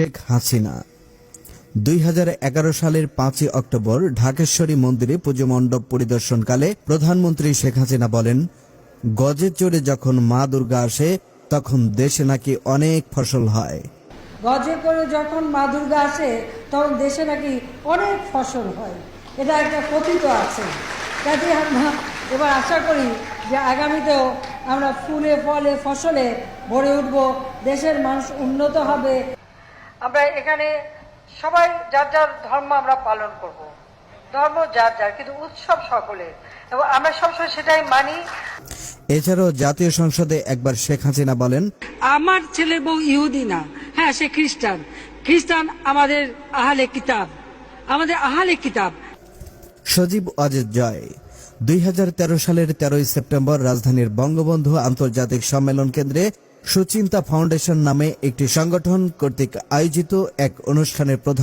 শেখ হাসিনা। দুই হাজার এগারো সালের পাঁচই অক্টোবর ঢাকেশ্বরী মন্দিরে পুজো মণ্ডপ পরিদর্শনকালে প্রধানমন্ত্রী শেখ হাসিনা বলেন, গজে চড়ে যখন মা দুর্গা আসে, তখন দেশে নাকি অনেক ফসল হয়। গজে করে যখন মা দুর্গা আসে, তখন দেশে নাকি অনেক ফসল হয়। এটা একটা কথিত আছে। কাজে আমরা এবার আশা করি যে আগামীতেও আমরা ফুলে, ফলে, ফসলে ভরে উঠব, দেশের মানুষ উন্নত হবে। আমরা এখানে সবাই যার যার ধর্ম আমরা পালন করব। ধর্ম যার যার কিন্তু উৎসব সকলের। এবং আমরা সবসময় সেটাই মানি। এছাড়াও জাতীয় সংসদে একবার শেখ হাসিনা বলেন আমার ছেলের বউ ইহুদি না। হ্যাঁ সে খ্রিস্টান। খ্রিস্টান আমাদের আহালে কিতাব। আমাদের আহালে কিতাব। সজীব অজিত জয় দুই হাজার তেরো সালের তেরোই সেপ্টেম্বর রাজধানীর বঙ্গবন্ধু আন্তর্জাতিক সম্মেলন কেন্দ্রে সুচিন্তা ফাউন্ডেশন নামে একটি সংগঠন কর্তৃক আয়োজিত এক অনুষ্ঠানের প্রধান